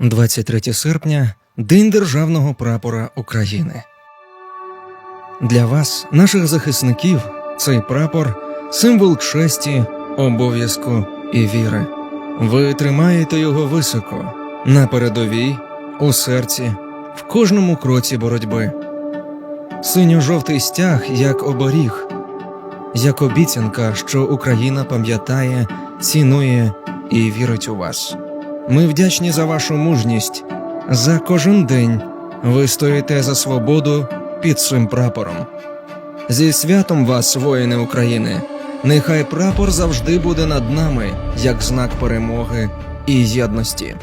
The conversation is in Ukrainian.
23 серпня День Державного прапора України. Для вас, наших захисників, цей прапор символ честі, обов'язку і віри. Ви тримаєте його високо, на передовій, у серці, в кожному кроці боротьби. Синьо-жовтий стяг як оберіг, як обіцянка, що Україна пам'ятає, цінує і вірить у вас. Ми вдячні за вашу мужність. За кожен день ви стоїте за свободу під цим прапором. Зі святом вас, воїни України. Нехай прапор завжди буде над нами, як знак перемоги і єдності.